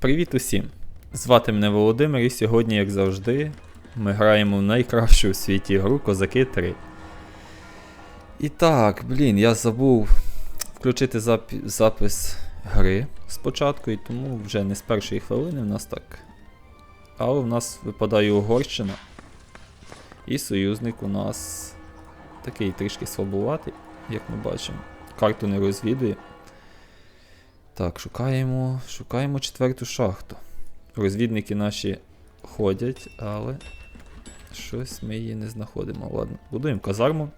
Привіт усім! Звати мене Володимир, і сьогодні, як завжди, ми граємо в найкращу у світі гру Козаки 3. І так, блін, я забув включити запі- запис гри спочатку, і тому вже не з першої хвилини в нас так. Але в нас випадає Угорщина. І союзник у нас такий трішки слабуватий, як ми бачимо. Карту не розвідує. Так, шукаємо, шукаємо четверту шахту. Розвідники наші ходять, але щось ми її не знаходимо. Ладно, будуємо казарму.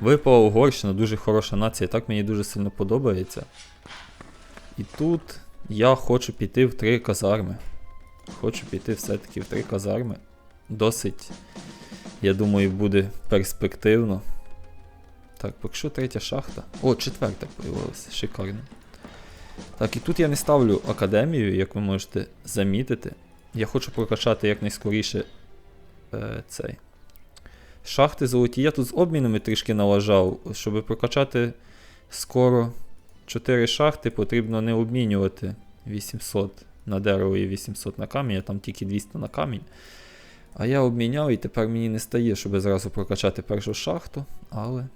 Випала Угорщина, дуже хороша нація, так мені дуже сильно подобається. І тут я хочу піти в три казарми. Хочу піти все-таки в три казарми. Досить, я думаю, буде перспективно. Так, поки третя шахта. О, четверта появилася, шикарно. Так, і тут я не ставлю академію, як ви можете замітити. Я хочу прокачати якнайскоріше е, цей. Шахти золоті. Я тут з обмінами трішки налажав. Щоб прокачати скоро 4 шахти, потрібно не обмінювати 800 на дерево і 800 на камінь, а там тільки 200 на камінь. А я обміняв і тепер мені не стає, щоб зразу прокачати першу шахту, але.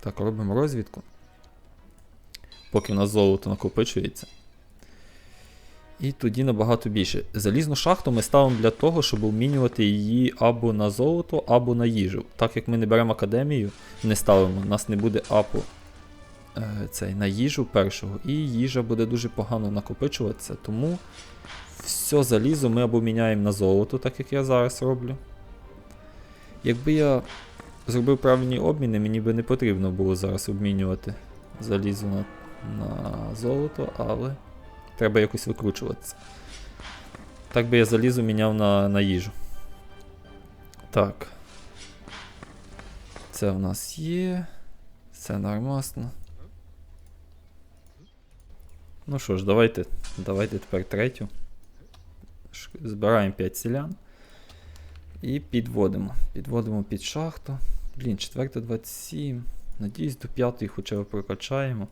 Так, робимо розвідку. Поки в нас золото накопичується. І тоді набагато більше. Залізну шахту ми ставимо для того, щоб обмінювати її або на золото, або на їжу. Так як ми не беремо академію, не ставимо, у нас не буде апу цей, на їжу першого, і їжа буде дуже погано накопичуватися. Тому все залізо ми або міняємо на золото, так як я зараз роблю. Якби я зробив правильні обміни, мені би не потрібно було зараз обмінювати залізо на, на золото, але треба якось викручуватися. Так би я залізо міняв на, на їжу. Так. Це в нас є. Це нормасно. Ну що ж, давайте, давайте тепер третю. Збираємо 5 селян. І підводимо. Підводимо під шахту. Блін, 4 27. Надіюсь, до 5 хоча б прокачаємо.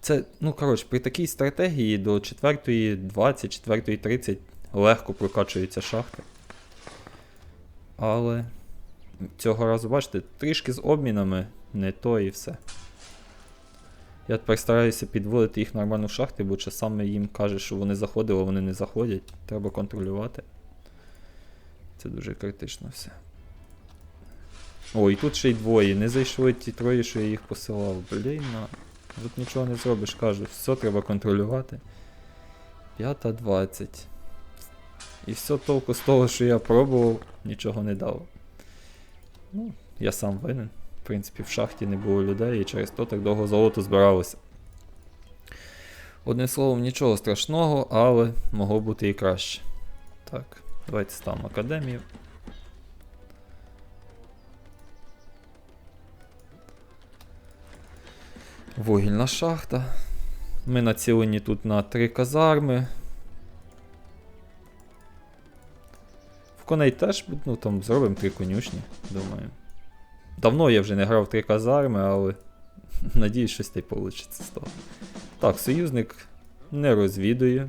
Це, ну коротше, при такій стратегії до 4 20, 4 30 легко прокачуються шахти. Але цього разу, бачите, трішки з обмінами не то і все. Я тепер стараюся підводити їх нормально в шахти, бо часами їм каже, що вони заходили, а вони не заходять. Треба контролювати. Це дуже критично все. О, і тут ще й двоє. Не зайшли ті троє, що я їх посилав. Блін, на. Тут нічого не зробиш, кажу, все треба контролювати. 5.20. І все толку з того, що я пробував, нічого не дало. Ну, я сам винен. В принципі, в шахті не було людей і через то так довго золото збиралося. Одним словом, нічого страшного, але могло бути і краще. Так, давайте ставимо академію. Вугільна шахта. Ми націлені тут на три казарми. В коней теж ну, там зробимо три конюшні, думаю. Давно я вже не грав в три казарми, але надіюсь, щось та й вийде з того. Так, союзник не розвідує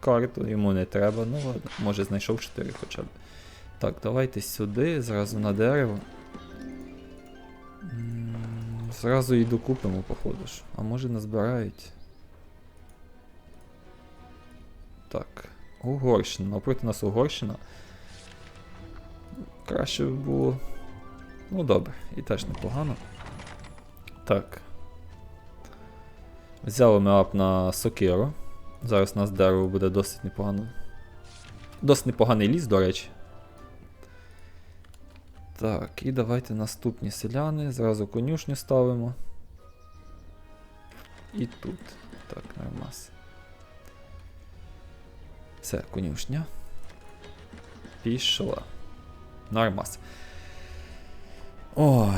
карту, йому не треба. Ну ладно, може знайшов 4 хоча б. Так, давайте сюди, зразу на дерево. Зразу і докупимо, походу ж. А може назбирають. Так. Угорщина. Напроти нас Угорщина. Краще б було. Ну добре, і теж непогано. Так. Взяли ми ап на сокиру. Зараз у нас дерево буде досить непогано. Досить непоганий ліс, до речі. Так, і давайте наступні селяни. Зразу конюшню ставимо. І тут. Так, нормас. Все, конюшня. Пішла. Нормас. Ой.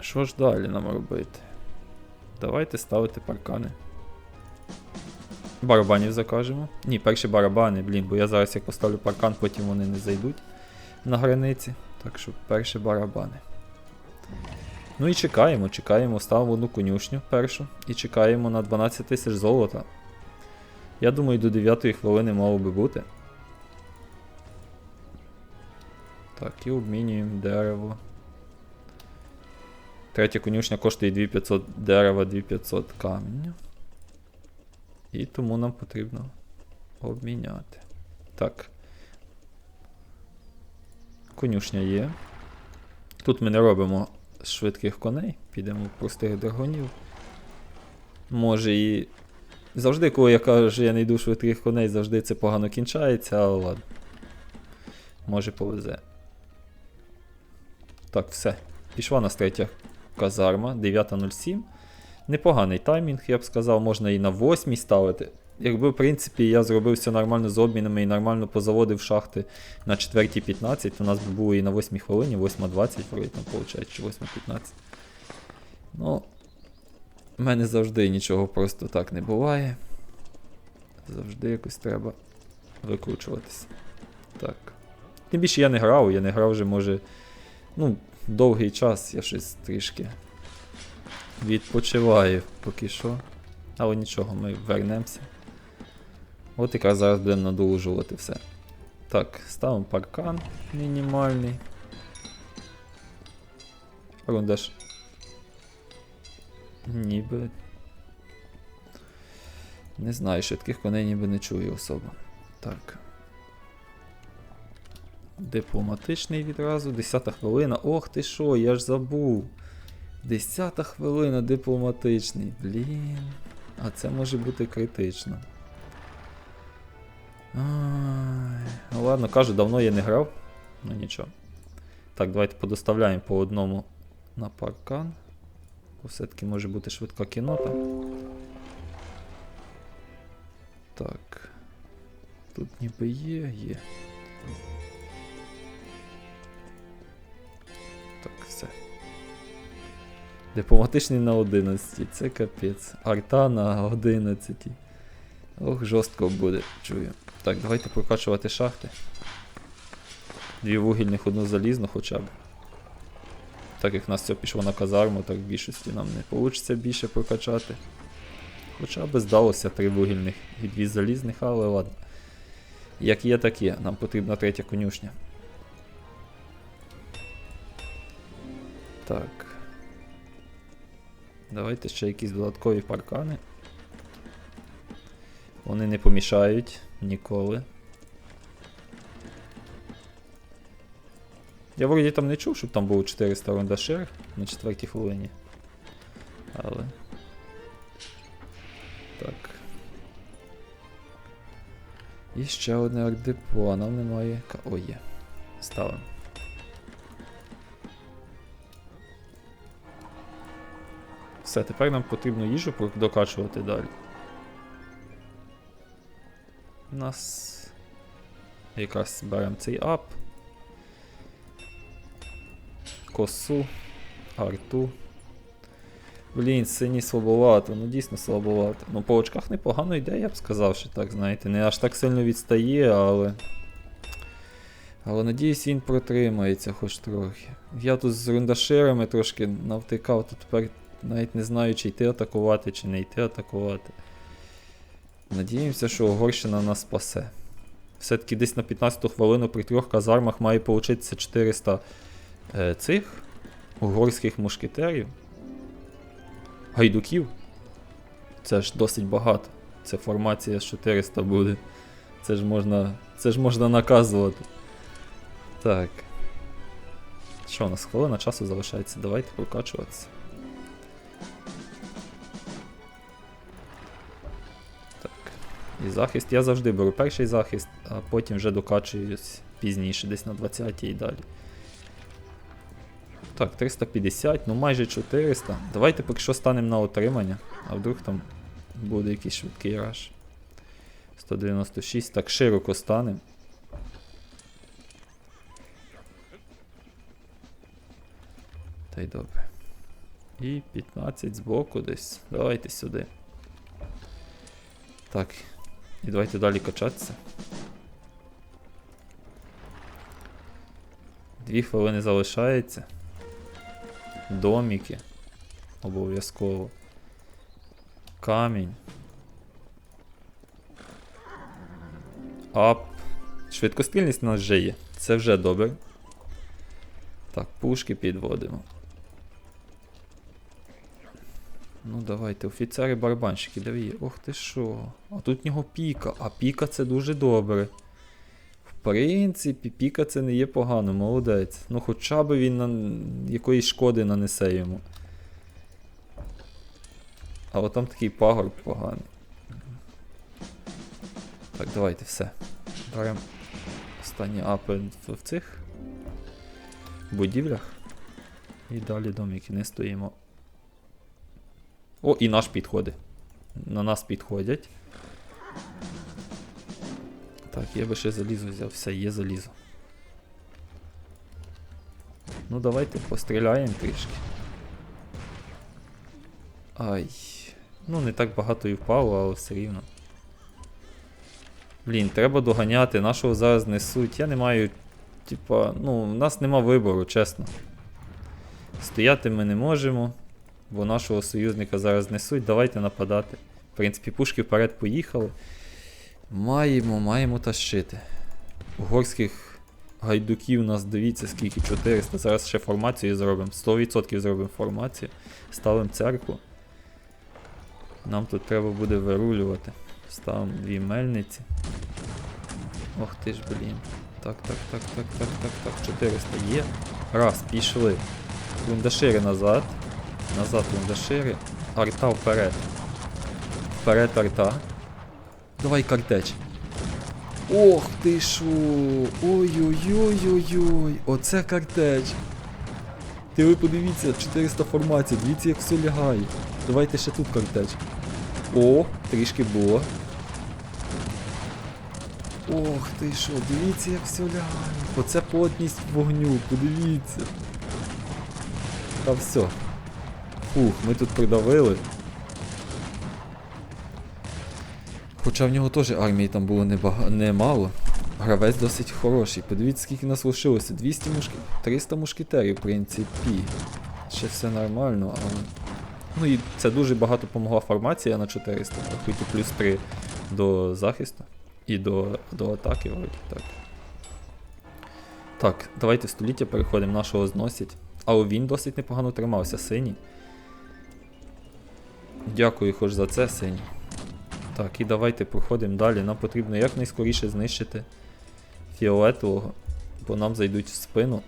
Що ж далі нам робити? Давайте ставити паркани. Барабанів закажемо. Ні, перші барабани, блін, бо я зараз як поставлю паркан, потім вони не зайдуть на границі. Так що перші барабани. Ну і чекаємо, чекаємо, ставимо одну конюшню першу і чекаємо на 12 тисяч золота. Я думаю, до 9 хвилини мало би бути. Так, і обмінюємо дерево. Третя конюшня коштує 2500 дерева, 2500 каміння. І тому нам потрібно обміняти. Так. Конюшня є. Тут ми не робимо швидких коней, підемо в простих драгонів. Може і. Завжди, коли я кажу, що я не йду швидких коней, завжди це погано кінчається, але ладно. Може повезе. Так, все. Пішла нас третя казарма, 9.07. Непоганий таймінг, я б сказав, можна і на 8 ставити. Якби, в принципі, я зробив все нормально з обмінами і нормально позаводив шахти на 4.15, то у нас би було і на 8 хвилині, 8.20, вроді виходить, чи 8.15. Ну, в мене завжди нічого просто так не буває. Завжди якось треба викручуватися. Так. Тим більше я не грав, я не грав вже, може, ну, довгий час, я щось трішки відпочиваю поки що. Але нічого, ми вернемося. От якраз зараз будемо надолужувати все. Так, ставимо паркан мінімальний. Рундаш. Ніби. Не знаю, швидких коней ніби не чую особо. Так. Дипломатичний відразу. 10 хвилина. Ох ти що, я ж забув. 10 хвилина дипломатичний. Блін. А це може бути критично. Ай, ну ладно, кажу, давно я не грав. Ну нічого. Так, давайте подоставляємо по одному на паркан. Бо все-таки може бути швидка кінота. Так. Тут ніби є, є. Дипломатичний на 11, це капець. Арта на 11. Ох, жорстко буде, чую. Так, давайте прокачувати шахти. Дві вугільних, одну залізну хоча б. Так як в нас все пішло на казарму, так в більшості нам не вийде більше прокачати. Хоча б здалося три вугільних і дві залізних, але ладно. Як є, так є. Нам потрібна третя конюшня. Так. Давайте ще якісь додаткові паркани. Вони не помішають ніколи. Я вроді там не чув, щоб там було 400 рундашер на четвертій хвилині. Але. Так. І ще одне ардепо, нам немає. О, є. Ставимо. Все, тепер нам потрібно їжу докачувати далі. У нас якраз беремо цей ап. Косу, арту. Блін, сині слабовато, ну дійсно слабовато. Ну по очках непогано йде, я б сказав, що так, знаєте, не аж так сильно відстає, але. Але надіюсь, він протримається хоч трохи. Я тут з рундаширами трошки навтикав, то тепер навіть не знаю, чи йти атакувати, чи не йти атакувати. Надіємося, що Угорщина нас спасе. Все-таки десь на 15 хвилину при трьох казармах має получитися 400 е, цих угорських мушкетерів. Гайдуків. Це ж досить багато. Це формація з 400 буде. Це ж можна. Це ж можна наказувати. Так. Що, у нас хвилина часу залишається? Давайте прокачуватися. І захист. Я завжди беру перший захист, а потім вже докачуюсь пізніше, десь на 20 і далі. Так, 350, ну майже 400. Давайте поки що станемо на отримання, а вдруг там буде якийсь швидкий раш. 196, так широко станемо. Та й добре. І 15 збоку десь. Давайте сюди. Так. І давайте далі качатися. Дві хвилини залишається. Доміки. Обов'язково. Камінь. Ап. Швидкострільність у нас вже є. Це вже добре. Так, пушки підводимо. Ну давайте, офіцери барабанщики, де? Ох ти що. А тут в нього піка. А піка це дуже добре. В принципі, піка це не є погано, молодець. Ну хоча б він на... якоїсь шкоди нанесе йому. А от там такий пагорб поганий. Так, давайте все. Беремо останні апи в цих будівлях. І далі домики не стоїмо. О, і наш підходить. На нас підходять. Так, я би ще залізо взяв. Все, є залізо. Ну, давайте постріляємо трішки. Ай. Ну, не так багато і впало, але все рівно. Блін, треба доганяти, нашого зараз несуть. Я не маю. Типа, ну, у нас нема вибору, чесно. Стояти ми не можемо, бо нашого союзника зараз несуть. Давайте нападати. В принципі, пушки вперед поїхали. Маємо, маємо тащити. Угорських гайдуків у нас дивіться скільки 400. Зараз ще формацію зробимо. 100% зробимо формацію. Ставимо церкву. Нам тут треба буде вирулювати. Ставимо дві мельниці. Ох ти ж, блін. Так, так, так, так, так, так, так. 400 є. Раз, пішли. Лундашири назад. Назад лундашири. Арта вперед. Вперед арта. Давай картеч. Ох ти шо. Ой-ой-ой-ой-ой. Оце картеч. Ти ви подивіться, 400 формацій, дивіться, як все лягає. Давайте ще тут картеч. О, трішки було. Ох ти що, дивіться, як все лягає. Оце плотність вогню, подивіться. Та все. Фух, ми тут придавили. Хоча в нього теж армії там було немало. Гравець досить хороший. Подивіться, скільки нас лишилося. 200 мушки... 300 мушкетерів, в принципі. Ще все нормально, але. Ну і це дуже багато допомогла формація на 400, рахуйте плюс 3 до захисту і до, до атаки, вроді так. Так, давайте століття переходимо, нашого зносять. Але він досить непогано тримався, синій. Дякую хоч за це, синій. Так, і давайте проходимо далі. Нам потрібно якнайскоріше знищити фіолетового, бо нам зайдуть в спину.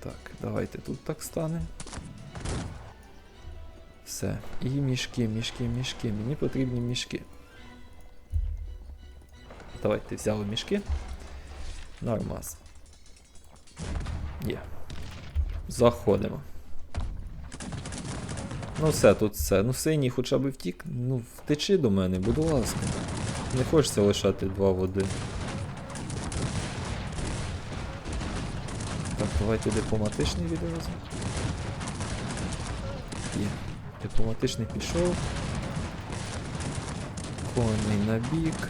Так, давайте тут так станемо. Все. І мішки, мішки, мішки. Мені потрібні мішки. Давайте взяли мішки. Нормас. Є. Заходимо. Ну все, тут все. Ну синій хоча б втік. Ну, втечи до мене, будь ласка. Не хочеться лишати два в один. Так, давайте дипломатичний відразу. Є. Дипломатичний пішов. Конний на бік.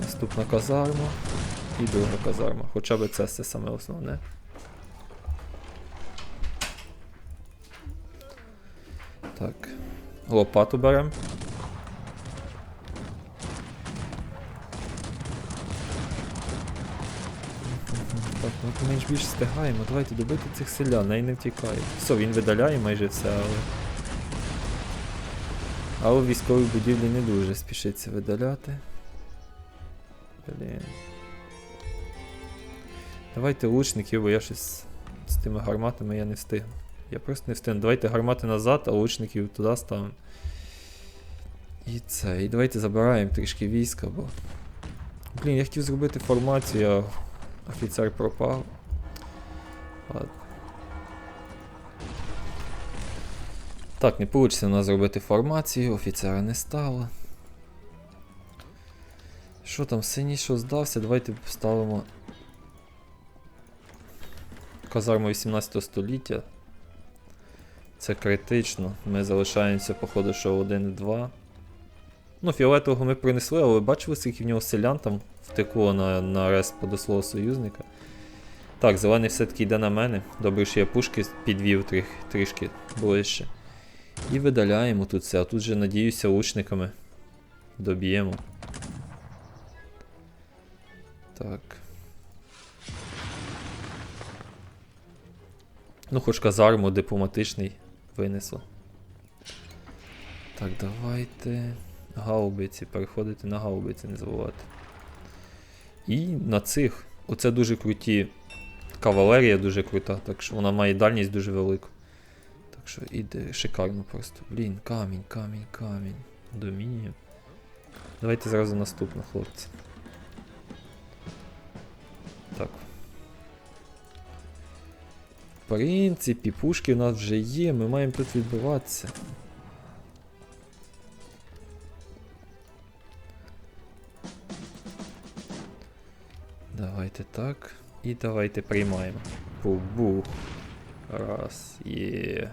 Наступна казарма. І друга казарма. Хоча б це все саме основне. Лопату беремо. Так, ну ми ж більш встигаємо. Давайте добити цих селян, най не втікають. Все, він видаляє майже все, але. Але в військовій будівлі не дуже спішиться видаляти. Блін. Давайте лучників, бо я щось з тими гарматами я не встигну. Я просто не встигну. Давайте гармати назад, а лучників туди ставимо. І це. І давайте забираємо трішки війська, бо. Блін, я хотів зробити формацію, а офіцер пропав. Ладно. Так, не вийде у нас зробити формацію, офіцера не стало. Що там, синій що здався? Давайте поставимо казарму 18 століття. Це критично. Ми залишаємося, походу, що 1-2. Ну, фіолетового ми принесли, але бачили, скільки в нього селян там втекло на, на арест подослову союзника. Так, зелений все-таки йде на мене. Добре, що я пушки підвів тріх, трішки ближче. І видаляємо тут все. А тут же, надіюся, лучниками доб'ємо. Так. Ну, хоч казарму дипломатичний винесло. Так, давайте. Гаубиці, переходити на гаубиці, не забувати. І на цих. Оце дуже круті. Кавалерія дуже крута, так що вона має дальність дуже велику. Так що іде шикарно просто. Блін, камінь, камінь, камінь. Домінію. Давайте зразу наступну, хлопці. Так. В принципі, пушки у нас вже є, ми маємо тут відбиватися. Давайте так. І давайте приймаємо. Пубух. Раз. Є.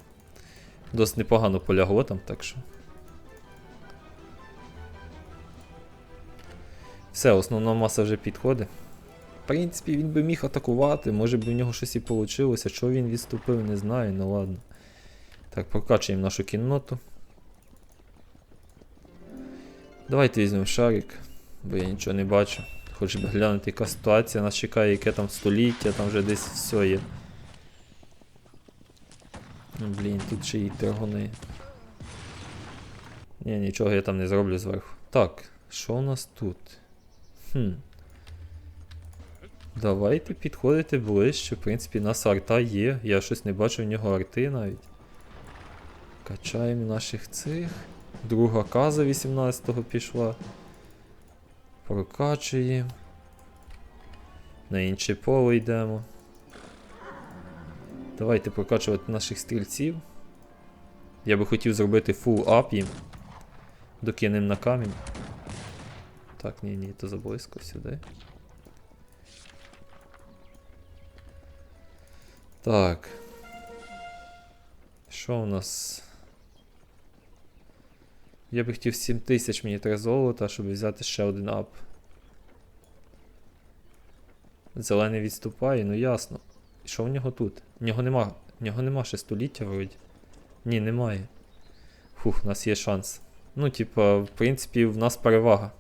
Досить непогано полягло там, так що. Все, основна маса вже підходить. В принципі, він би міг атакувати, може б у нього щось і вийшло. Що він відступив, не знаю, ну ладно. Так, прокачуємо нашу кінноту. Давайте візьмемо шарик, бо я нічого не бачу. Хоч би глянути, яка ситуація нас чекає, яке там століття, там вже десь все є. Ну, Блін, тут ще й драгони. Ні, нічого я там не зроблю зверху. Так, що у нас тут? Хм. Давайте підходити ближче. В принципі, у нас арта є. Я щось не бачу в нього арти навіть. Качаємо наших цих. Друга каза 18-го пішла. Прокачуємо. На інше поле йдемо. Давайте прокачувати наших стрільців. Я би хотів зробити фул ап їм. Докинемо на камінь. Так, ні, ні, то заблизько сюди. Так. Що у нас? Я би хотів 7000 мені треба золота, щоб взяти ще один ап. Зелений відступає, ну ясно. І що в нього тут? В нього нема. В нього нема ще століття вроді. Ні, немає. Фух, у нас є шанс. Ну, типа, в принципі, в нас перевага.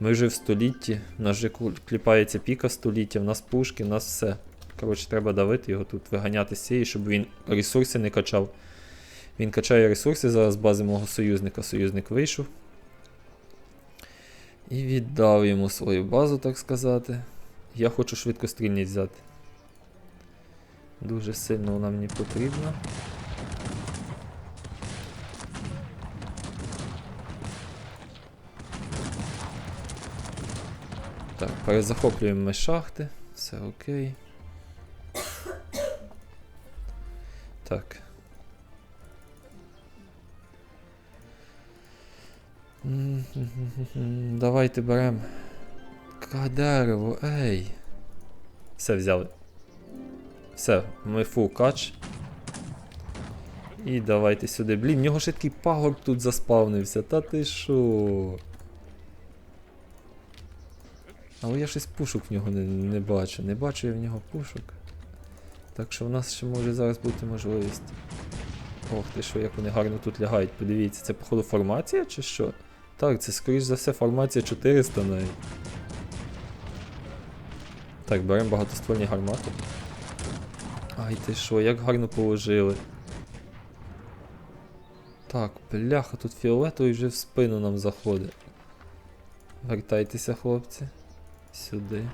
Ми вже в столітті, в нас вже кліпається піка століття, в нас пушки, в нас все. Коротше, треба давити його тут, виганяти з цієї, щоб він ресурси не качав. Він качає ресурси зараз з бази мого союзника. Союзник вийшов. І віддав йому свою базу, так сказати. Я хочу швидкострільність взяти. Дуже сильно вона мені потрібна. Так, перезахоплюємо ми шахти. Все окей. Так. Давайте беремо. Дерево, ей. Все взяли. Все, ми фул кач. І давайте сюди. Блін, в нього ще такий пагорб тут заспавнився. Та ти шо? Але я щось пушок в нього не, не бачу. Не бачу я в нього пушок. Так що в нас ще може зараз бути можливість. Ох ти що, як вони гарно тут лягають, подивіться, це походу формація чи що? Так, це скоріш за все формація 400 навіть. Так, беремо багатоствольні гармати. Ай ти що, як гарно положили. Так, бляха, тут фіолетовий вже в спину нам заходить. Вертайтеся, хлопці. Сюди.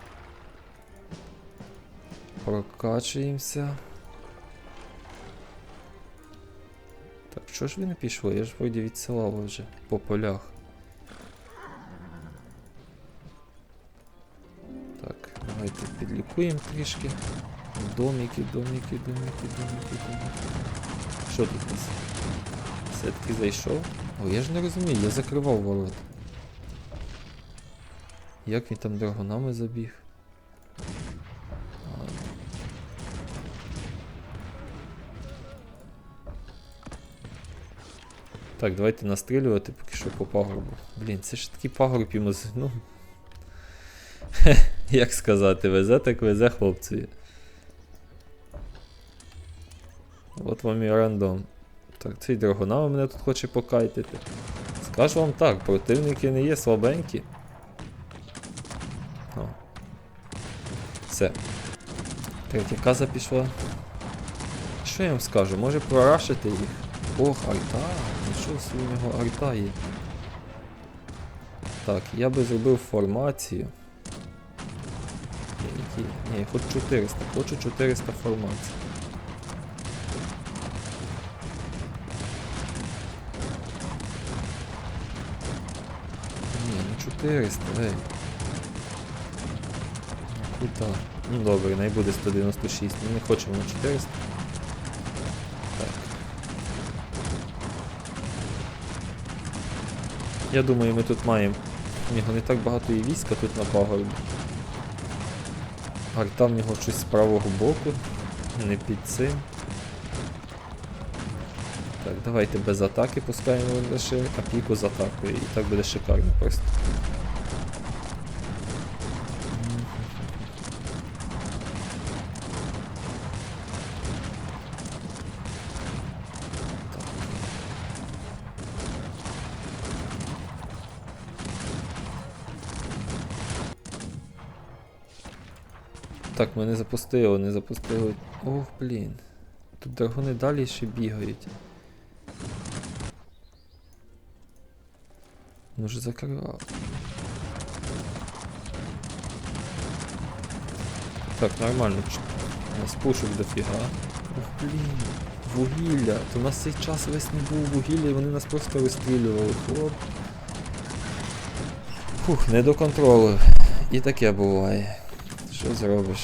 Прокачуємося. Так, що ж ви не пішли? Я ж вроді відсилав вже по полях. Давайте трішки. Домики, домики, домики, домики, домики. Що тут у нас? Все-таки зайшов? О, я ж не розумію, я закривав ворота. Як він там драгонами забіг? Так, давайте настрілювати поки що по пагорбу. Блін, це ж такий пагорб йому з. Ну. Як сказати, везе так везе хлопці. От вам і рандом. Так, цей драгонава мене тут хоче покайтити. Скажу вам так, противники не є слабенькі. О. Все. Третя каза пішла. Що я вам скажу? Може прорашити їх? Ох, арта. Нічого собі у нього арта є. Так, я би зробив формацію. Ні, які? Ні, хоч 400. Хочу 400 формацій. Ні, не 400, ей. Ну, Кута. Ну добре, най буде 196. Ми не хочемо на 400. Так. Я думаю, ми тут маємо. Нього не так багато і війська тут на пагорбі. Арта в нього щось з правого боку. Не під цим. Так, давайте без атаки пускаємо лише, а піку з атакою. І так буде шикарно просто. Так, ми не запустили, не запустили. Ох, блін. Тут драгони далі ще бігають. Може закривав. Так, нормально. У нас пушок дофіга. Ох, блін. Вугілля. То у нас цей час весь не був вугілля і вони нас просто розстрілювали. Хлоп. Фух, не до контролю. І таке буває. Що зробиш?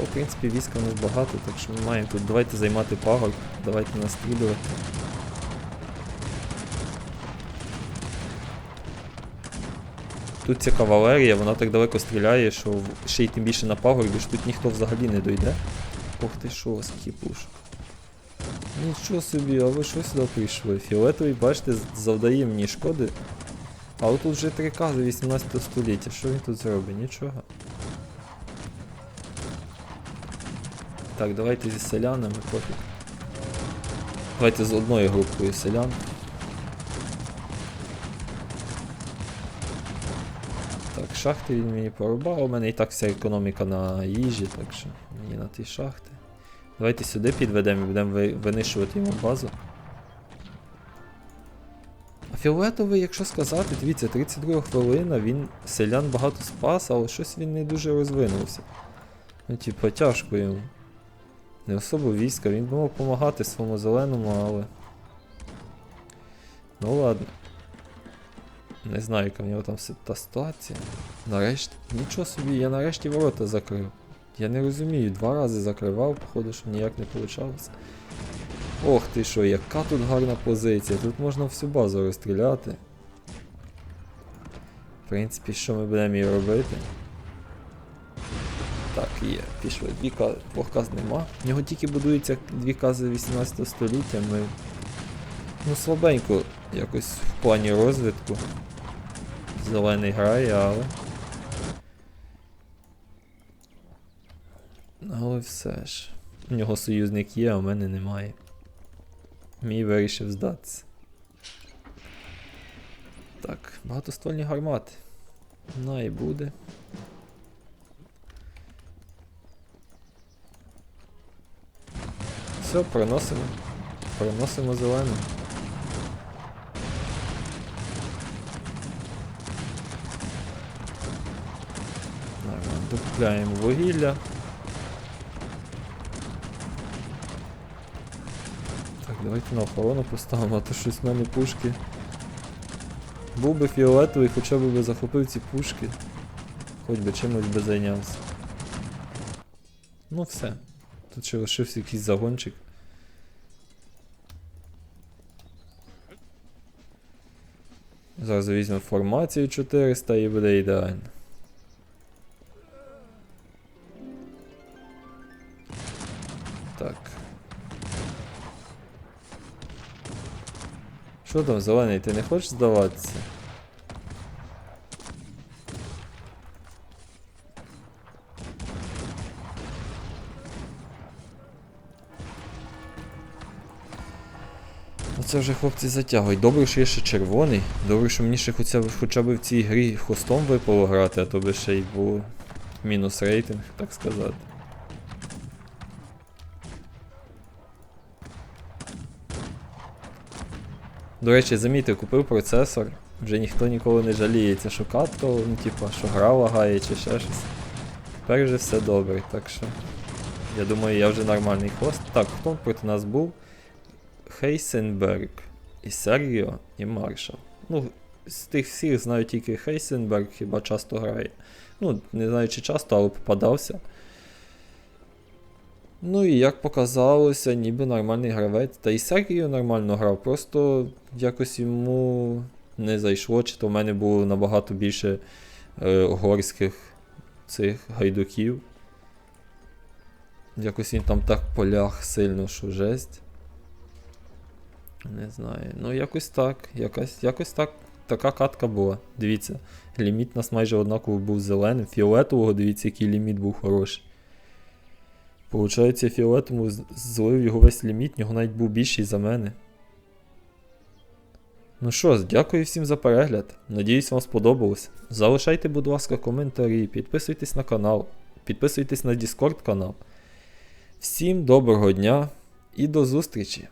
А в принципі війська у нас багато, так що ми маємо тут. Давайте займати пагорб, давайте настрілювати. Тут ця кавалерія, вона так далеко стріляє, що в- ще й тим більше на пагорбі, що тут ніхто взагалі не дойде. Ох ти що, скільки пушок. Нічого собі, а ви що сюди прийшли? Фіолетовий, бачите, завдає мені шкоди. А тут вже три кази 18 століття. Що він тут зробить? Нічого. Так, давайте зі селянами пофіг. Давайте з одною групою селян. Так, шахти він мені порубав, у мене і так вся економіка на їжі, так що мені на ті шахти. Давайте сюди підведемо і будемо ви- винищувати йому базу. Фіолетовий, якщо сказати, дивіться, 32 хвилина, він селян багато спас, але щось він не дуже розвинувся. Ну, типа, тяжко йому. Не особо війська, він би мав допомагати своєму зеленому, але. Ну ладно. Не знаю, яка в нього там та ситуація. Нарешті. Нічого собі, я нарешті ворота закрив. Я не розумію, два рази закривав, походу, що ніяк не вийшло. Ох ти що, яка тут гарна позиція. Тут можна всю базу розстріляти. В принципі, що ми будемо її робити? Так, є, пішли. Дві ка... Двох каз нема. В нього тільки будуються дві кази 18 століття. Ми. Ну, слабенько якось в плані розвитку. Зелений грає, але. Але все ж. У нього союзник є, а у мене немає. Мій вирішив здатися. Так, багатоствольні гармати. На і буде. Все, переносимо. Переносимо зелену. Докупляємо вугілля. Давайте на охорону поставимо, а то щось в мене пушки. Був би фіолетовий, хоча б би захопив ці пушки. Хоч би чимось би зайнявся. Ну все. Тут ще лишився якийсь загончик. Зараз візьмемо формацію 400 і буде ідеально. Що там, зелений, ти не хочеш здаватися? Оце вже хлопці затягують. Добре, що є ще червоний. Добре, що мені ще хоча б, хоча б в цій грі хвостом випало грати, а то би ще й був мінус рейтинг, так сказати. До речі, замітив, купив процесор. Вже ніхто ніколи не жаліється, що катка, ну, типа, що гра лагає чи ще щось. Тепер вже все добре, так що. Я думаю, я вже нормальний хост. Так, хто проти нас був? Хейсенберг і Сергіо і Маршал. Ну, з тих всіх знаю тільки Хейсенберг, хіба часто грає. Ну, не знаю, чи часто, але попадався. Ну і як показалося, ніби нормальний гравець. Та і Сергію нормально грав, просто якось йому не зайшло, чи то в мене було набагато більше е, горських цих гайдуків. Якось він там так полях сильно, що жесть. Не знаю. Ну, якось так. Якось, якось так. Така катка була. Дивіться, ліміт у нас майже однаково був зеленим. Фіолетового, дивіться, який ліміт був хороший. Получається, фіолетовому злив його весь ліміт, нього навіть був більший за мене. Ну що ж, дякую всім за перегляд. Надіюсь, вам сподобалось. Залишайте, будь ласка, коментарі, підписуйтесь на канал, підписуйтесь на Discord канал. Всім доброго дня і до зустрічі!